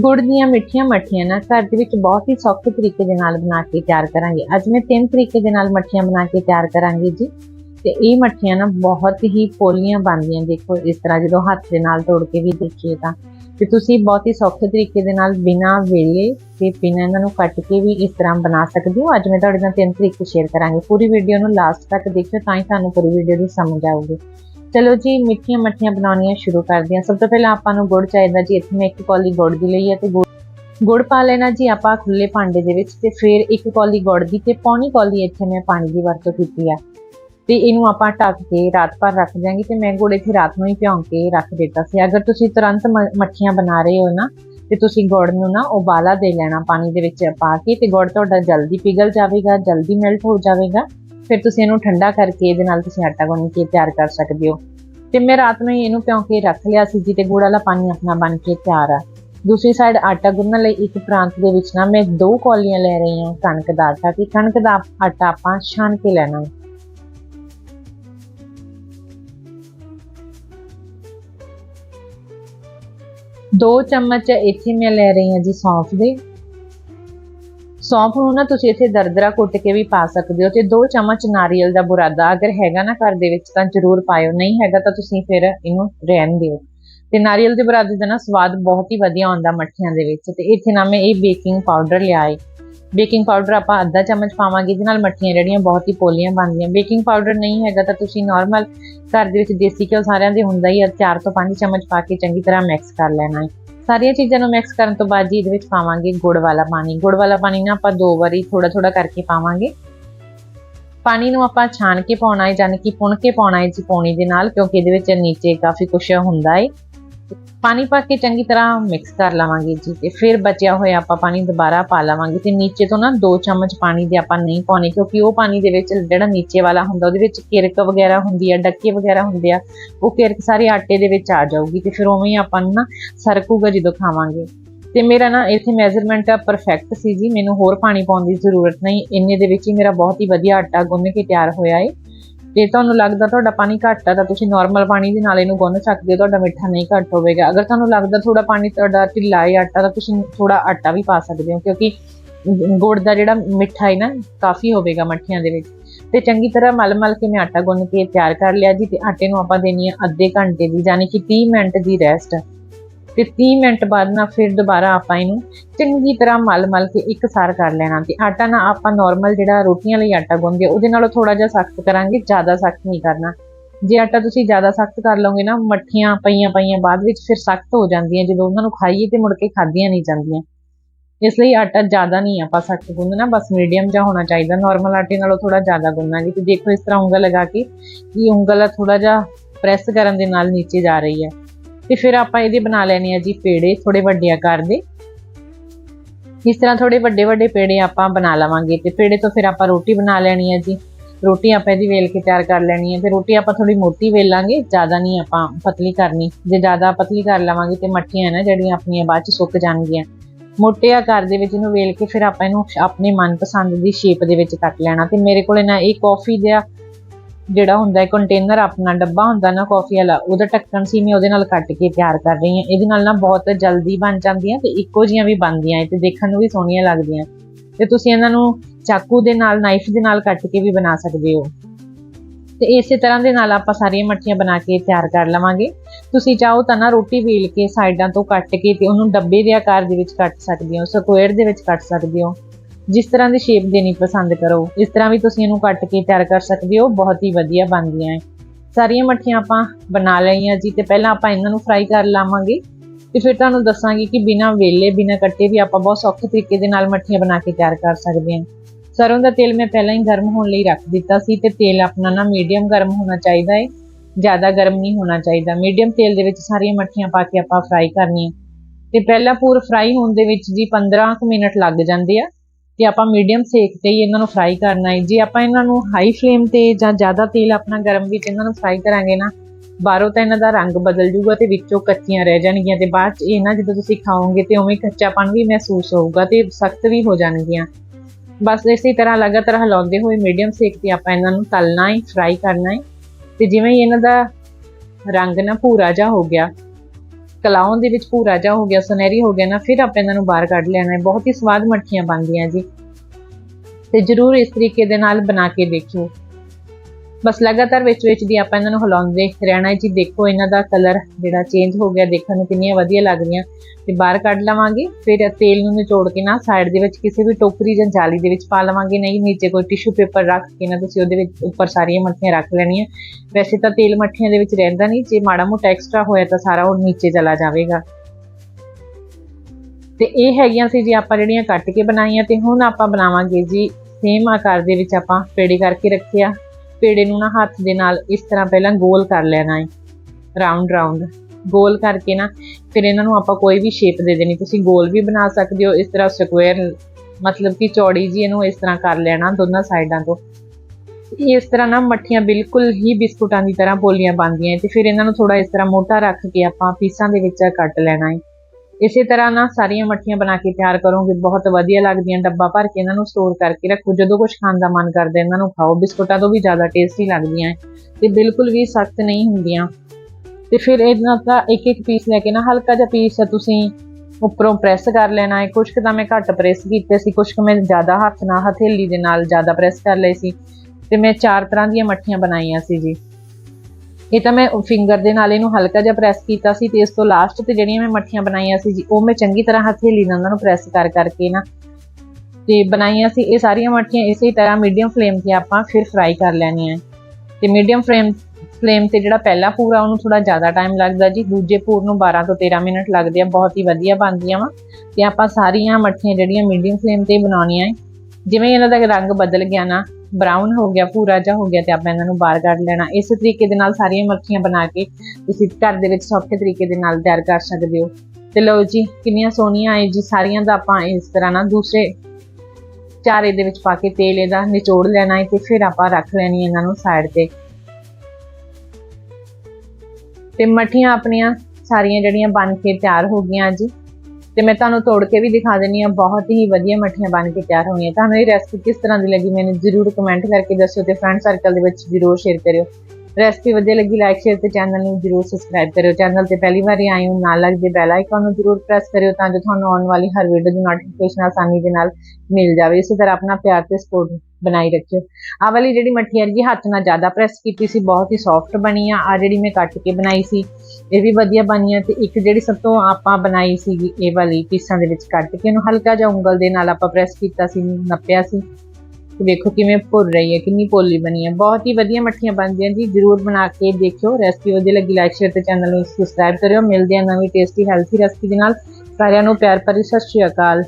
ਗੁੜ ਦੀਆਂ ਮਿੱਠੀਆਂ ਮੱਠੀਆਂ ਨਾ ਘਰ ਦੇ ਵਿੱਚ ਬਹੁਤ ਹੀ ਸੌਖੇ ਤਰੀਕੇ ਦੇ ਨਾਲ ਬਣਾ ਕੇ ਤਿਆਰ ਕਰਾਂਗੇ। ਅੱਜ ਮੈਂ ਤਿੰਨ ਤਰੀਕੇ ਦੇ ਨਾਲ ਮੱਠੀਆਂ ਬਣਾ ਕੇ ਤਿਆਰ ਕਰਾਂਗੀ ਜੀ। ਤੇ ਇਹ ਮੱਠੀਆਂ ਨਾ ਬਹੁਤ ਹੀ ਪੋਲੀਆਂ ਬਣਦੀਆਂ। ਦੇਖੋ, ਇਸ ਤਰ੍ਹਾਂ ਜਦੋਂ ਹੱਥ ਦੇ ਨਾਲ ਤੋੜ ਕੇ ਵੀ ਦੇਖੀਏ ਤਾਂ। ਤੇ ਤੁਸੀਂ ਬਹੁਤ ਹੀ ਸੌਖੇ ਤਰੀਕੇ ਦੇ ਨਾਲ ਬਿਨਾਂ ਵੇਲੇ ਤੇ ਬਿਨਾਂ ਇਹਨਾਂ ਨੂੰ ਕੱਟ ਕੇ ਵੀ ਇਸ ਤਰ੍ਹਾਂ ਬਣਾ ਸਕਦੇ ਹੋ। ਅੱਜ ਮੈਂ ਤੁਹਾਡੇ ਨਾਲ ਤਿੰਨ ਤਰੀਕੇ ਸ਼ੇਅਰ ਕਰਾਂਗੀ। ਪੂਰੀ ਵੀਡੀਓ ਨੂੰ ਲਾਸਟ ਤੱਕ ਦੇਖਿਓ, ਤਾਂ ਹੀ ਤੁਹਾਨੂੰ ਪੂਰੀ ਵੀਡੀਓ ਦੀ ਸਮਝ ਆਊਗੀ। ਚਲੋ ਜੀ, ਮਿੱਠੀਆਂ ਮੱਠੀਆਂ ਬਣਾਉਣੀਆਂ ਸ਼ੁਰੂ ਕਰਦੇ ਹਾਂ। ਸਭ ਤੋਂ ਪਹਿਲਾਂ ਆਪਾਂ ਨੂੰ ਗੁੜ ਚਾਹੀਦਾ ਜੀ। ਇੱਥੇ ਮੈਂ ਇੱਕ ਕੌਲੀ ਗੁੜ ਦੀ ਲਈ ਹੈ ਤੇ ਗੁੜ ਗੁੜ ਪਾ ਲੈਣਾ ਜੀ ਆਪਾਂ ਖੁੱਲੇ ਭਾਂਡੇ ਦੇ ਵਿੱਚ ਤੇ ਫਿਰ ਇੱਕ ਕੌਲੀ ਗੁੜ ਦੀ ਤੇ ਪੌਣੀ ਕੌਲੀ ਇੱਥੇ ਮੈਂ ਪਾਣੀ ਦੀ ਵਰਤੋਂ ਕੀਤੀ ਆ। ਤੇ ਇਹਨੂੰ ਆਪਾਂ ਢੱਕ ਕੇ ਰਾਤ ਭਰ ਰੱਖ ਦਿਆਂਗੇ ਤੇ ਮੈਂ ਗੁੜ ਇੱਥੇ ਰਾਤ ਨੂੰ ਹੀ ਭਿਉਂ ਕੇ ਰੱਖ ਦਿੱਤਾ ਸੀ। ਅਗਰ ਤੁਸੀਂ ਤੁਰੰਤ ਮ- ਮੱਠੀਆਂ ਬਣਾ ਰਹੇ ਹੋ ਨਾ ਤੇ ਤੁਸੀਂ ਗੁੜ ਨੂੰ ਨਾ ਉਬਾਲਾ ਦੇ ਲੈਣਾ ਪਾਣੀ ਦੇ ਵਿੱਚ ਪਾ ਕੇ ਤੇ ਗੁੜ ਤੁਹਾਡਾ ਜਲਦੀ ਪਿਘਲ ਜਾਵੇਗਾ, ਜਲਦੀ ਮੈਲਟ ਹੋ ਜਾਵੇਗਾ। ਫਿਰ ਤੁਸੀਂ ਇਹਨੂੰ ਠੰਡਾ ਕਰਕੇ ਇਹਦੇ ਨਾਲ ਤੁਸੀਂ ਆਟਾ ਗੁੰਨ ਕੇ ਤਿਆਰ ਕਰ ਸਕਦੇ ਹੋ। ਤੇ ਮੈਂ ਰਾਤ ਨੂੰ ਇਹਨੂੰ ਭਿਉਂ ਕੇ ਰੱਖ ਲਿਆ ਸੀ ਜੀ ਤੇ ਗੁੜ ਵਾਲਾ ਪਾਣੀ ਆਪਣਾ ਬਣ ਕੇ ਤਿਆਰ ਆ। ਦੂਸਰੀ ਸਾਈਡ ਆਟਾ ਗੁੰਨਣ ਲਈ ਇੱਕ ਪ੍ਰਾਂਤ ਦੇ ਵਿੱਚ ਨਾ ਮੈਂ ਦੋ ਕੌਲੀਆਂ ਲੈ ਰਹੀ ਹਾਂ ਕਣਕ ਦਾ ਆਟਾ ਤੇ ਕਣਕ ਦਾ ਆਟਾ ਆਪਾਂ ਛਾਣ ਕੇ ਲੈਣਾ। ਦੋ ਚਮਚ ਇੱਥੇ ਮੈਂ ਲੈ ਰਹੀ ਹਾਂ ਜੀ ਸੌਂਫ ਦੇ। ਸੌਂਫ ਨੂੰ ਨਾ ਤੁਸੀਂ ਇੱਥੇ ਦਰਦਰਾ ਕੁੱਟ ਕੇ ਵੀ ਪਾ ਸਕਦੇ ਹੋ ਤੇ ਦੋ ਚਮਚ ਨਾਰੀਅਲ ਦਾ ਬੁਰਾਦਾ ਅਗਰ ਹੈਗਾ ਨਾ ਘਰ ਦੇ ਵਿੱਚ ਤਾਂ ਜ਼ਰੂਰ ਪਾਇਓ, ਨਹੀਂ ਹੈਗਾ ਤਾਂ ਤੁਸੀਂ ਫਿਰ ਇਹਨੂੰ ਰਹਿਣ ਦਿਓ। ਤੇ ਨਾਰੀਅਲ ਦੇ ਬੁਰਾਦੇ ਦਾ ਨਾ ਸਵਾਦ ਬਹੁਤ ਹੀ ਵਧੀਆ ਆਉਂਦਾ ਮੱਠੀਆਂ ਦੇ ਵਿੱਚ ਤੇ ਇੱਥੇ ਨਾ ਮੈਂ ਇਹ ਬੇਕਿੰਗ ਪਾਊਡਰ ਲਿਆ ਏ ਬੇਕਿੰਗ ਪਾਊਡਰ ਆਪਾਂ ਅੱਧਾ ਚਮਚ ਪਾਵਾਂਗੇ ਜਿਹਦੇ ਨਾਲ ਮੱਠੀਆਂ ਜਿਹੜੀਆਂ ਬਹੁਤ ਹੀ ਪੋਲੀਆਂ ਬਣਦੀਆਂ। ਬੇਕਿੰਗ ਪਾਊਡਰ ਨਹੀਂ ਹੈਗਾ ਤਾਂ ਤੁਸੀਂ ਨਾਰਮਲ ਘਰ ਦੇ ਵਿੱਚ ਦੇਸੀ ਘਿਓ ਸਾਰਿਆਂ ਦੇ ਹੁੰਦਾ ਹੀ ਆ 4 ਤੋਂ 5 ਚਮਚ ਪਾ ਕੇ ਚੰਗੀ ਤਰ੍ਹਾਂ ਮਿਕਸ ਕਰ ਲੈਣਾ ਹੈ। ਸਾਰੀਆਂ ਚੀਜ਼ਾਂ ਨੂੰ ਮਿਕਸ ਕਰਨ ਤੋਂ ਬਾਅਦ ਜੀ ਇਹਦੇ ਵਿੱਚ ਪਾਵਾਂਗੇ ਗੁੜ ਵਾਲਾ ਪਾਣੀ। ਗੁੜ ਵਾਲਾ ਪਾਣੀ ਨਾ ਆਪਾਂ ਦੋ ਵਾਰੀ ਥੋੜਾ ਥੋੜਾ ਕਰਕੇ ਪਾਵਾਂਗੇ। ਪਾਣੀ ਨੂੰ ਆਪਾਂ ਛਾਣ ਕੇ ਪਾਉਣਾ ਹੈ ਯਾਨੀ ਕਿ ਪੁਣ ਕੇ ਪਾਉਣਾ ਹੈ ਜੀ ਪੌਣੀ ਦੇ ਨਾਲ, ਕਿਉਂਕਿ ਇਹਦੇ ਵਿੱਚ ਨੀਚੇ ਕਾਫੀ ਕੁਝ ਹੁੰਦਾ ਹੈ। ਪਾਣੀ ਪਾ ਕੇ ਚੰਗੀ ਤਰ੍ਹਾਂ ਮਿਕਸ ਕਰ ਲਵਾਂਗੇ ਜੀ ਤੇ ਫਿਰ ਬਚਿਆ ਹੋਇਆ ਆਪਾਂ ਪਾਣੀ ਦੁਬਾਰਾ ਪਾ ਲਵਾਂਗੇ ਤੇ ਨੀਚੇ ਤੋਂ ਨਾ 2 ਚਮਚ ਪਾਣੀ ਦੇ ਆਪਾਂ ਨਹੀਂ ਪਾਉਣੇ ਕਿਉਂਕਿ ਉਹ ਪਾਣੀ ਦੇ ਵਿੱਚ ਜਿਹੜਾ ਨੀਚੇ ਵਾਲਾ ਹੁੰਦਾ ਉਹਦੇ ਵਿੱਚ ਕਿਰਕ ਵਗੈਰਾ ਹੁੰਦੀ ਆ, ਡੱਕੇ ਵਗੈਰਾ ਹੁੰਦੇ ਆ, ਉਹ ਕਿਰਕ ਸਾਰੇ ਆਟੇ ਦੇ ਵਿੱਚ ਆ ਜਾਊਗੀ ਤੇ ਫਿਰ ਉਵੇਂ ਹੀ ਆਪਾਂ ਨੂੰ ਨਾ ਸਰਕੂਗਾ ਜਦੋਂ ਖਾਵਾਂਗੇ। ਤੇ ਮੇਰਾ ਨਾ ਇੱਥੇ ਮੈਜ਼ਰਮੈਂਟ ਪਰਫੈਕਟ ਸੀ ਜੀ, ਮੈਨੂੰ ਹੋਰ ਪਾਣੀ ਪਾਉਣ ਦੀ ਜ਼ਰੂਰਤ ਨਹੀਂ, ਇੰਨੇ ਦੇ ਵਿੱਚ ਹੀ ਮੇਰਾ ਬਹੁਤ ਹੀ ਵਧੀਆ ਆਟਾ ਗੁੰਨ ਕੇ ਤਿਆਰ ਹੋਇਆ ਏ। ਜੇ ਤੁਹਾਨੂੰ ਲੱਗਦਾ ਤੁਹਾਡਾ ਪਾਣੀ ਘੱਟ ਆ ਤਾਂ ਤੁਸੀਂ ਨਾਰਮਲ ਪਾਣੀ ਦੇ ਨਾਲ ਇਹਨੂੰ ਗੁੰਨ ਸਕਦੇ ਹੋ, ਤੁਹਾਡਾ ਮਿੱਠਾ ਨਹੀਂ ਘੱਟ ਹੋਵੇਗਾ। ਅਗਰ ਤੁਹਾਨੂੰ ਲੱਗਦਾ ਥੋੜਾ ਪਾਣੀ ਤੁਹਾਡਾ ਢਿੱਲਾ ਹੈ ਆਟਾ, ਤਾਂ ਤੁਸੀਂ ਥੋੜਾ ਆਟਾ ਵੀ ਪਾ ਸਕਦੇ ਹੋ, ਕਿਉਂਕਿ ਗੁੜ ਦਾ ਜਿਹੜਾ ਮਿੱਠਾ ਹੈ ਨਾ, ਕਾਫੀ ਹੋਵੇਗਾ ਮੱਠੀਆਂ ਦੇ ਵਿੱਚ। ਤੇ ਚੰਗੀ ਤਰ੍ਹਾਂ ਮਲ-ਮਲ ਕੇ ਮੈਂ ਆਟਾ ਗੁੰਨ ਕੇ ਤਿਆਰ ਕਰ ਲਿਆ ਜੀ, ਤੇ ਆਟੇ ਨੂੰ ਆਪਾਂ ਦੇਣੀ ਹੈ ਅੱਧੇ ਘੰਟੇ ਦੀ ਯਾਨੀ ਕਿ 30 ਮਿੰਟ ਦੀ ਰੈਸਟ ਤੇ 30 ਮਿੰਟ ਬਾਅਦ ਨਾ ਫਿਰ ਦੁਬਾਰਾ ਆਪਾਂ ਇਹਨੂੰ ਚੰਗੀ ਤਰ੍ਹਾਂ ਮਲ-ਮਲ ਕੇ ਇੱਕਸਾਰ ਕਰ ਲੈਣਾ ਤੇ ਆਟਾ ਨਾ ਆਪਾਂ ਨਾਰਮਲ ਜਿਹੜਾ ਰੋਟੀਆਂ ਲਈ ਆਟਾ ਗੁੰਨਦੇ ਉਹਦੇ ਨਾਲੋਂ ਥੋੜਾ ਜਿਹਾ ਸਖਤ ਕਰਾਂਗੇ, ਜ਼ਿਆਦਾ ਸਖਤ ਨਹੀਂ ਕਰਨਾ। ਜੇ ਆਟਾ ਤੁਸੀਂ ਜ਼ਿਆਦਾ ਸਖਤ ਕਰ ਲਓਗੇ ਨਾ, ਮੱਠੀਆਂ ਪਈਆਂ ਪਈਆਂ ਬਾਅਦ ਵਿੱਚ ਫਿਰ ਸਖਤ ਹੋ ਜਾਂਦੀਆਂ, ਜਦੋਂ ਉਹਨਾਂ ਨੂੰ ਖਾਈਏ ਤੇ ਮੁੜ ਕੇ ਖਾਧੀਆਂ ਨਹੀਂ ਜਾਂਦੀਆਂ। ਇਸ ਲਈ ਆਟਾ ਜ਼ਿਆਦਾ ਨਹੀਂ ਆਪਾਂ ਸਖਤ ਗੁੰਨਣਾ, ਬਸ ਮੀਡੀਅਮ ਜਿਹਾ ਹੋਣਾ ਚਾਹੀਦਾ। ਨਾਰਮਲ ਆਟੇ ਨਾਲੋਂ ਥੋੜਾ ਜ਼ਿਆਦਾ ਗੁੰਨਾਂਗੇ ਤੇ ਦੇਖੋ ਇਸ ਤਰ੍ਹਾਂ ਉਂਗਲ ਲਗਾ ਕੇ, ਇਹ ਉਂਗਲ ਥੋੜਾ ਜਿਹਾ ਪ੍ਰੈਸ ਕਰਨ ਦੇ ਨਾਲ ਨੀਚੇ ਜਾ ਰਹੀ ਹੈ। ਤੇ ਫਿਰ ਆਪਾਂ ਇਹਦੇ ਬਣਾ ਲੈਣੇ ਆ ਜੀ ਪੇੜੇ ਥੋੜੇ ਵੱਡੇ ਆਕਾਰ ਦੇ। ਇਸ ਤਰ੍ਹਾਂ ਥੋੜੇ ਵੱਡੇ ਵੱਡੇ ਪੇੜੇ ਆਪਾਂ ਬਣਾ ਲਵਾਂਗੇ ਤੇ ਪੇੜੇ ਤੋਂ ਫਿਰ ਆਪਾਂ ਰੋਟੀ ਬਣਾ ਲੈਣੀ ਹੈ ਜੀ। ਰੋਟੀ ਆਪਾਂ ਇਹਦੀ ਵੇਲ ਕੇ ਤਿਆਰ ਕਰ ਲੈਣੀ ਹੈ ਤੇ ਰੋਟੀ ਆਪਾਂ ਥੋੜੀ ਮੋਟੀ ਵੇਲਾਂਗੇ, ਜ਼ਿਆਦਾ ਨਹੀਂ ਆਪਾਂ ਪਤਲੀ ਕਰਨੀ। ਜੇ ਜ਼ਿਆਦਾ ਪਤਲੀ ਕਰ ਲਵਾਂਗੇ ਤੇ ਮੱਠੀਆਂ ਨਾ ਜਿਹੜੀਆਂ ਆਪਣੀਆਂ ਬਾਅਦ ਚ ਸੁੱਕ ਜਾਣਗੀਆਂ। ਮੋਟੇ ਆਕਾਰ ਦੇ ਵਿੱਚ ਇਹਨੂੰ ਵੇਲ ਕੇ ਫਿਰ ਆਪਾਂ ਇਹਨੂੰ ਆਪਣੇ ਮਨਪਸੰਦ ਦੀ ਸ਼ੇਪ ਦੇ ਵਿੱਚ ਕੱਟ ਲੈਣਾ ਤੇ ਮੇਰੇ ਕੋਲੇ ਨਾ ਇਹ ਕਾਫੀ ਜਿਹਾ ਜਿਹੜਾ ਹੁੰਦਾ ਹੈ ਕੰਟੇਨਰ ਆਪਣਾ ਡੱਬਾ ਹੁੰਦਾ ਨਾ ਕਾਫੀ ਵਾਲਾ, ਉਹਦਾ ਢੱਕਣ ਸੀ, ਮੈਂ ਉਹਦੇ ਨਾਲ ਕੱਟ ਕੇ ਤਿਆਰ ਕਰ ਰਹੀ ਹਾਂ। ਇਹਦੇ ਨਾਲ ਨਾ ਬਹੁਤ ਜਲਦੀ ਬਣ ਜਾਂਦੀਆਂ ਤੇ ਇੱਕੋ ਜੀਆਂ ਵੀ ਬਣਦੀਆਂ ਤੇ ਦੇਖਣ ਨੂੰ ਵੀ ਸੋਹਣੀਆਂ ਲੱਗਦੀਆਂ। ਤੇ ਤੁਸੀਂ ਇਹਨਾਂ ਨੂੰ ਚਾਕੂ ਦੇ ਨਾਲ ਨਾਈਫ ਦੇ ਨਾਲ ਕੱਟ ਕੇ ਵੀ ਬਣਾ ਸਕਦੇ ਹੋ। ਤੇ ਇਸੇ ਤਰ੍ਹਾਂ ਦੇ ਨਾਲ ਆਪਾਂ ਸਾਰੀਆਂ ਮੱਠੀਆਂ ਬਣਾ ਕੇ ਤਿਆਰ ਕਰ ਲਵਾਂਗੇ। ਤੁਸੀਂ ਚਾਹੋ ਤਾਂ ਨਾ ਰੋਟੀ ਵੇਲ ਕੇ ਸਾਈਡਾਂ ਤੋਂ ਕੱਟ ਕੇ ਤੇ ਉਹਨੂੰ ਡੱਬੇ ਦੇ ਆਕਾਰ ਦੇ ਵਿੱਚ ਕੱਟ ਸਕਦੇ ਹੋ ਸਕੁਅਰ ਦੇ ਵਿੱਚ ਕੱਟ ਸਕਦੇ ਹੋ। ਜਿਸ ਤਰ੍ਹਾਂ ਦੀ ਸ਼ੇਪ ਦੇਣੀ ਪਸੰਦ ਕਰੋ ਇਸ ਤਰ੍ਹਾਂ ਵੀ ਤੁਸੀਂ ਇਹਨੂੰ ਕੱਟ ਕੇ ਤਿਆਰ ਕਰ ਸਕਦੇ ਹੋ ਬਹੁਤ ਹੀ ਵਧੀਆ ਬਣਦੀਆਂ ਹੈ ਸਾਰੀਆਂ ਮੱਠੀਆਂ ਆਪਾਂ ਬਣਾ ਲਈਆਂ ਜੀ ਤੇ ਪਹਿਲਾਂ ਆਪਾਂ ਇਹਨਾਂ ਨੂੰ ਫਰਾਈ ਕਰ ਲਾਵਾਂਗੇ ਤੇ ਫਿਰ ਤੁਹਾਨੂੰ ਦੱਸਾਂਗੇ ਕਿ ਬਿਨਾਂ ਵੇਲੇ, ਬਿਨਾਂ ਕੱਟੇ ਵੀ ਆਪਾਂ ਬਹੁਤ ਸੌਖੇ ਤਰੀਕੇ ਦੇ ਨਾਲ ਮੱਠੀਆਂ ਬਣਾ ਕੇ ਤਿਆਰ ਕਰ ਸਕਦੇ ਹਾਂ। ਸਰੋਂ ਦਾ ਤੇਲ ਮੈਂ ਪਹਿਲਾਂ ਹੀ ਗਰਮ ਹੋਣ ਲਈ ਰੱਖ ਦਿੱਤਾ ਸੀ ਤੇ ਤੇਲ ਆਪਣਾ ਨਾ ਮੀਡੀਅਮ ਗਰਮ ਹੋਣਾ ਚਾਹੀਦਾ ਹੈ ਜ਼ਿਆਦਾ ਗਰਮ ਨਹੀਂ ਹੋਣਾ ਚਾਹੀਦਾ। ਮੀਡੀਅਮ ਤੇਲ ਦੇ ਵਿੱਚ ਸਾਰੀਆਂ ਮੱਠੀਆਂ ਪਾ ਕੇ ਆਪਾਂ ਫਰਾਈ ਕਰਨੀਆਂ। ਤੇ ਪਹਿਲਾਂ ਪੂਰ ਫਰਾਈ ਹੋਣ ਦੇ ਵਿੱਚ ਜੀ 15 ਕੁ ਮਿੰਟ ਲੱਗ ਜਾਂਦੇ ਆ। ਤੇ ਆਪਾਂ ਮੀਡੀਅਮ ਸੇਕ ਤੇ ਹੀ ਇਹਨਾਂ ਨੂੰ ਫਰਾਈ ਕਰਨਾ ਹੈ। ਜੇ ਆਪਾਂ ਇਹਨਾਂ ਨੂੰ ਹਾਈ ਫਲੇਮ ਤੇ ਜਾਂ ਜ਼ਿਆਦਾ ਤੇਲ ਆਪਣਾ ਗਰਮ ਵਿੱਚ ਇਹਨਾਂ ਨੂੰ ਫਰਾਈ ਕਰਾਂਗੇ ਨਾ, ਬਾਹਰੋਂ ਤਾਂ ਇਹਨਾਂ ਦਾ ਰੰਗ ਬਦਲ ਜੂਗਾ ਤੇ ਵਿੱਚੋਂ ਕੱਚੀਆਂ ਰਹਿ ਜਾਣਗੀਆਂ ਤੇ ਬਾਅਦ ਚ ਇਹ ਨਾ ਜਦੋਂ ਤੁਸੀਂ ਖਾਓਗੇ ਤੇ ਉਵੇਂ ਕੱਚਾਪਨ ਵੀ ਮਹਿਸੂਸ ਹੋਊਗਾ ਤੇ ਸਖਤ ਵੀ ਹੋ ਜਾਣਗੀਆਂ। ਬਸ ਇਸੇ ਤਰ੍ਹਾਂ ਲਗਾਤਾਰ ਹਿਲਾਉਂਦੇ ਹੋਏ ਮੀਡੀਅਮ ਸੇਕ ਤੇ ਆਪਾਂ ਇਹਨਾਂ ਨੂੰ ਤਲਣਾ ਹੈ ਫਰਾਈ ਕਰਨਾ ਹੈ ਤੇ ਜਿਵੇਂ ਹੀ ਇਹਨਾਂ ਦਾ ਰੰਗ ਨਾ ਭੂਰਾ ਜਿਹਾ ਹੋ ਗਿਆ ਕਲਾਉਂ ਦੇ ਵਿੱਚ ਭੂਰਾ ਜਾ ਹੋ ਗਿਆ, ਸੁਨਹਿਰੀ ਹੋ ਗਿਆ ਨਾ, ਫਿਰ ਆਪਾਂ ਇਹਨਾਂ ਨੂੰ ਬਾਹਰ ਕੱਢ ਲੈਣਾ ਹੈ। ਬਹੁਤ ਹੀ ਸਵਾਦ ਮੱਠੀਆਂ ਬਣਦੀਆਂ ਜੀ। ਤੇ ਜਰੂਰ ਇਸ ਤਰੀਕੇ ਦੇ ਨਾਲ ਬਣਾ ਕੇ ਦੇਖਿਓ। ਬਸ ਲਗਾਤਾਰ ਵਿੱਚ ਵਿੱਚ ਦੀ ਆਪਾਂ ਇਹਨਾਂ ਨੂੰ ਹਿਲਾਉਂਦੇ ਰਹਿਣਾ ਜੀ। ਦੇਖੋ ਇਹਨਾਂ ਦਾ ਕਲਰ ਜਿਹੜਾ ਚੇਂਜ ਹੋ ਗਿਆ, ਦੇਖਣ ਨੂੰ ਕਿੰਨੀਆਂ ਵਧੀਆ ਲੱਗ ਰਹੀਆਂ। ਤੇ ਬਾਹਰ ਕੱਢ ਲਵਾਂਗੇ, ਫਿਰ ਤੇਲ ਨੂੰ ਨਿਚੋੜ ਕੇ ਨਾ ਸਾਈਡ ਦੇ ਵਿੱਚ ਕਿਸੇ ਵੀ ਟੋਕਰੀ ਜਾਂ ਜਾਲੀ ਦੇ ਵਿੱਚ ਪਾ ਲਵਾਂਗੇ। ਨਹੀਂ, ਨੀਚੇ ਕੋਈ ਟਿਸ਼ੂ ਪੇਪਰ ਰੱਖ ਕੇ ਨਾ ਤੁਸੀਂ ਉਹਦੇ ਵਿੱਚ ਉੱਪਰ ਸਾਰੀਆਂ ਮੱਠੀਆਂ ਰੱਖ ਲੈਣੀਆਂ। ਵੈਸੇ ਤਾਂ ਤੇਲ ਮੱਠੀਆਂ ਦੇ ਵਿੱਚ ਰਹਿੰਦਾ ਨਹੀਂ। ਜੇ ਮਾੜਾ ਮੋਟਾ ਐਕਸਟਰਾ ਹੋਇਆ ਤਾਂ ਸਾਰਾ ਉਹ ਨੀਚੇ ਚਲਾ ਜਾਵੇਗਾ। ਤੇ ਇਹ ਹੈਗੀਆਂ ਸੀ ਜੀ ਆਪਾਂ ਜਿਹੜੀਆਂ ਕੱਟ ਕੇ ਬਣਾਈਆਂ ਤੇ ਹੁਣ ਆਪਾਂ ਬਣਾਵਾਂਗੇ ਜੀ। ਸੇਮ ਆਕਾਰ ਦੇ ਵਿੱਚ ਆਪਾਂ ਪੇੜੇ ਕਰਕੇ ਰੱਖਿਆ। ਪੇੜੇ ਨੂੰ ਨਾ ਹੱਥ ਦੇ ਨਾਲ ਇਸ ਤਰ੍ਹਾਂ ਪਹਿਲਾਂ ਗੋਲ ਕਰ ਲੈਣਾ ਹੈ ਰਾਉਂਡ ਰਾਉਂਡ ਗੋਲ ਕਰਕੇ ਨਾ, ਫਿਰ ਇਹਨਾਂ ਨੂੰ ਆਪਾਂ ਕੋਈ ਵੀ ਸ਼ੇਪ ਦੇ ਦੇਣੀ, ਤੁਸੀਂ ਗੋਲ ਵੀ ਬਣਾ ਸਕਦੇ ਹੋ, ਇਸ ਤਰ੍ਹਾਂ ਸਕੁਅਰ ਮਤਲਬ ਕਿ ਚੌੜੀ ਜੀ ਇਹਨੂੰ ਇਸ ਤਰ੍ਹਾਂ ਕਰ ਲੈਣਾ ਦੋਨਾਂ ਸਾਈਡਾਂ ਤੋਂ। ਇਸ ਤਰ੍ਹਾਂ ਨਾ ਮੱਠੀਆਂ ਬਿਲਕੁਲ ਹੀ ਬਿਸਕੁਟਾਂ ਦੀ ਤਰ੍ਹਾਂ ਪੋਲੀਆਂ ਬਣਦੀਆਂ ਤੇ ਫਿਰ ਇਹਨਾਂ ਨੂੰ ਥੋੜਾ ਇਸ ਤਰ੍ਹਾਂ ਮੋਟਾ ਰੱਖ ਕੇ ਆਪਾਂ ਪੀਸਾਂ ਦੇ ਵਿੱਚ ਕੱਟ ਲੈਣਾ ਹੈ ਇਸੇ ਤਰ੍ਹਾਂ ਨਾ ਸਾਰੀਆਂ ਮੱਠੀਆਂ ਬਣਾ ਕੇ ਤਿਆਰ ਕਰੋਗੇ ਬਹੁਤ ਵਧੀਆ ਲੱਗਦੀਆਂ ਡੱਬਾ ਭਰ ਕੇ ਇਹਨਾਂ ਨੂੰ ਸਟੋਰ ਕਰਕੇ ਰੱਖੋ। ਜਦੋਂ ਕੁਝ ਖਾਣ ਦਾ ਮਨ ਕਰਦਾ ਇਹਨਾਂ ਨੂੰ ਖਾਓ। ਬਿਸਕੁਟਾਂ ਤੋਂ ਵੀ ਜ਼ਿਆਦਾ ਟੇਸਟੀ ਲੱਗਦੀਆਂ ਹੈ ਤੇ ਬਿਲਕੁਲ ਵੀ ਸਖਤ ਨਹੀਂ ਹੁੰਦੀਆਂ। ਤੇ ਫਿਰ ਇਹਨਾਂ ਦਾ ਇੱਕ ਇੱਕ ਪੀਸ ਲੈ ਕੇ ਨਾ ਹਲਕਾ ਜਿਹਾ ਪੀਸ ਤੁਸੀਂ ਉੱਪਰੋਂ ਪ੍ਰੈਸ ਕਰ ਲੈਣਾ ਹੈ ਕੁਝ ਕੁ ਤਾਂ ਮੈਂ ਘੱਟ ਪ੍ਰੈਸ ਕੀਤੇ ਸੀ ਕੁਝ ਕੁ ਮੈਂ ਜ਼ਿਆਦਾ ਹੱਥ ਨਾਲ, ਹਥੇਲੀ ਦੇ ਨਾਲ ਜ਼ਿਆਦਾ ਪ੍ਰੈਸ ਕਰ ਲਏ ਸੀ। ਤੇ ਮੈਂ ਚਾਰ ਤਰ੍ਹਾਂ ਦੀਆਂ ਮੱਠੀਆਂ ਬਣਾਈਆਂ ਸੀ ਜੀ। ਇਹ ਤਾਂ ਮੈਂ ਫਿੰਗਰ ਦੇ ਨਾਲ ਇਹਨੂੰ ਹਲਕਾ ਜਿਹਾ ਪ੍ਰੈਸ ਕੀਤਾ ਸੀ ਤੇ ਇਸ ਤੋਂ ਲਾਸਟ ਤੇ ਜਿਹੜੀਆਂ ਮੈਂ ਮੱਠੀਆਂ ਬਣਾਈਆਂ ਸੀ ਜੀ, ਉਹ ਮੈਂ ਚੰਗੀ ਤਰ੍ਹਾਂ ਹਥੇਲੀ ਨਾਲ ਉਹਨਾਂ ਨੂੰ ਪ੍ਰੈਸ ਕਰ ਕਰਕੇ ਨਾ ਤੇ ਬਣਾਈਆਂ ਸੀ, ਇਹ ਸਾਰੀਆਂ ਮੱਠੀਆਂ ਇਸੇ ਤਰ੍ਹਾਂ ਮੀਡੀਅਮ ਫਲੇਮ ਤੇ ਆਪਾਂ ਫਿਰ ਫਰਾਈ ਕਰ ਲੈਣੀਆਂ। ਤੇ ਮੀਡੀਅਮ ਫਲੇਮ ਫਲੇਮ ਤੇ ਜਿਹੜਾ ਪਹਿਲਾ ਪੂਰਾ ਉਹਨੂੰ ਥੋੜਾ ਜ਼ਿਆਦਾ ਟਾਈਮ ਲੱਗਦਾ ਜੀ, ਦੂਜੇ ਪੂਰ ਨੂੰ 12 ਤੋਂ 13 ਮਿੰਟ ਲੱਗਦੇ ਆ, ਬਹੁਤ ਹੀ ਵਧੀਆ ਬਣਦੀਆਂ ਵਾ। ਤੇ ਆਪਾਂ ਸਾਰੀਆਂ ਮੱਠੀਆਂ ਜਿਹੜੀਆਂ ਮੀਡੀਅਮ ਫਲੇਮ ਤੇ ਬਣਾਉਣੀਆਂ ਹੈ ਜਿਵੇਂ ਇਹਨਾਂ ਦਾ ਰੰਗ ਬਦਲ ਗਿਆ ਨਾ ਬਰਾਊਨ ਹੋ ਗਿਆ ਪੂਰਾ ਜਿਹਾ ਹੋ ਗਿਆ ਤੇ ਆਪਾਂ ਇਹਨਾਂ ਨੂੰ ਬਾਹਰ ਕੱਢ ਲੈਣਾ। ਇਸ ਤਰੀਕੇ ਦੇ ਨਾਲ ਸਾਰੀਆਂ ਮੱਠੀਆਂ ਬਣਾ ਕੇ ਤੁਸੀਂ ਘਰ ਦੇ ਵਿੱਚ ਸੌਖੇ ਤਰੀਕੇ ਦੇ ਨਾਲ ਤਿਆਰ ਕਰ ਸਕਦੇ ਹੋ। ਤੇ ਲਓ ਜੀ, ਕਿੰਨੀਆਂ ਸੋਹਣੀਆਂ ਆਏ ਜੀ ਸਾਰੀਆਂ ਦਾ ਆਪਾਂ ਇਸ ਤਰ੍ਹਾਂ ਨਾ ਦੂਸਰੇ ਚਾਰੇ ਦੇ ਵਿੱਚ ਪਾ ਕੇ ਤੇਲ ਇਹਦਾ ਨਿਚੋੜ ਲੈਣਾ ਹੈ ਤੇ ਫਿਰ ਆਪਾਂ ਰੱਖ ਲੈਣੀ ਇਹਨਾਂ ਨੂੰ ਸਾਈਡ ਤੇ। ਤੇ ਮੱਠੀਆਂ ਆਪਣੀਆਂ ਸਾਰੀਆਂ ਜਿਹੜੀਆਂ ਬਣ ਕੇ ਤਿਆਰ ਹੋ ਗਈਆਂ ਜੀ। ਤੇ ਮੈਂ ਤੁਹਾਨੂੰ ਤੋੜ ਕੇ ਵੀ ਦਿਖਾ ਦਿੰਨੀ ਆ ਬਹੁਤ ਹੀ ਵਧੀਆ ਮੱਠੀਆਂ ਬਣ ਕੇ ਤਿਆਰ ਹੋਈਆਂ ਤੁਹਾਨੂੰ ਇਹ ਰੈਸਪੀ ਕਿਸ ਤਰ੍ਹਾਂ ਦੀ ਲੱਗੀ ਮੈਨੂੰ ਜ਼ਰੂਰ ਕਮੈਂਟ ਕਰਕੇ ਦੱਸਿਓ ਤੇ ਫਰੈਂਡ ਸਰਕਲ ਦੇ ਵਿੱਚ ਜ਼ਰੂਰ ਸ਼ੇਅਰ ਕਰਿਓ। ਰੈਸਪੀ ਵਧੀਆ ਲੱਗੀ ਲਾਈਕ ਸ਼ੇਅਰ ਤੇ ਚੈਨਲ ਨੂੰ ਜ਼ਰੂਰ ਸਬਸਕ੍ਰਾਈਬ ਕਰਿਓ। ਚੈਨਲ ਤੇ ਪਹਿਲੀ ਵਾਰੀ ਆਏ ਹੋ, ਨਾਲ ਲੱਗਦੇ ਬੈਲ ਆਈਕਨ ਨੂੰ ਜ਼ਰੂਰ ਪ੍ਰੈਸ ਕਰਿਓ ਤਾਂ ਜੋ ਤੁਹਾਨੂੰ ਆਉਣ ਵਾਲੀ ਹਰ ਵੀਡੀਓ ਦੀ ਨੋਟੀਫਿਕੇਸ਼ਨ ਆਸਾਨੀ ਦੇ ਨਾਲ ਮਿਲ ਜਾਵੇ। ਇਸੇ ਤਰ੍ਹਾਂ ਆਪਣਾ ਪਿਆਰ ਤੇ ਸਪੋਰਟ ਬਣਾਈ ਰੱਖਿਓ। ਆਹ ਵਾਲੀ ਜਿਹੜੀ ਮੱਠੀ ਹੈ ਜੀ ਹੱਥ ਨਾਲ ਜ਼ਿਆਦਾ ਪ੍ਰੈਸ ਕੀਤੀ ਸੀ, ਬਹੁਤ ਹੀ ਸੌਫਟ ਬਣੀ ਆ। ਆ ਜਿਹੜੀ ਮੈਂ ਕੱਟ ਕੇ ਬਣਾਈ ਸੀ, ਇਹ ਵੀ ਵਧੀਆ ਬਣੀ ਆ। ਤੇ ਇੱਕ ਜਿਹੜੀ ਸਭ ਤੋਂ ਆਪਾਂ ਬਣਾਈ ਸੀਗੀ, ਇਹ ਵਾਲੀ ਪੀਸਾਂ ਦੇ ਵਿੱਚ ਕੱਟ ਕੇ, ਇਹਨੂੰ ਹਲਕਾ ਜਿਹਾ ਉਂਗਲ ਦੇ ਨਾਲ ਆਪਾਂ ਪ੍ਰੈਸ ਕੀਤਾ ਸੀ, ਨੱਪਿਆ ਸੀ। ਦੇਖੋ ਕਿਵੇਂ ਭੁਰ ਰਹੀ ਹੈ, ਕਿੰਨੀ ਪੋਲੀ ਬਣੀ ਹੈ। ਬਹੁਤ ਹੀ ਵਧੀਆ ਮੱਠੀਆਂ ਬਣਦੀਆਂ ਜੀ, ਜਰੂਰ ਬਣਾ ਕੇ ਦੇਖਿਓ। ਰੈਸਪੀ ਵਧੀਆ ਲੱਗੀ ਲਾਈਕ ਸ਼ੇਅਰ ਤੇ ਚੈਨਲ ਨੂੰ ਸਬਸਕ੍ਰਾਈਬ ਕਰਿਓ। ਮਿਲਦੇ ਆ ਨਵੀਂ ਟੇਸਟੀ ਹੈਲਥੀ ਰੈਸਪੀ ਦੇ ਨਾਲ। ਸਾਰਿਆਂ ਨੂੰ ਪਿਆਰ ਭਰੀ, ਸਤਿ ਸ਼੍ਰੀ ਅਕਾਲ।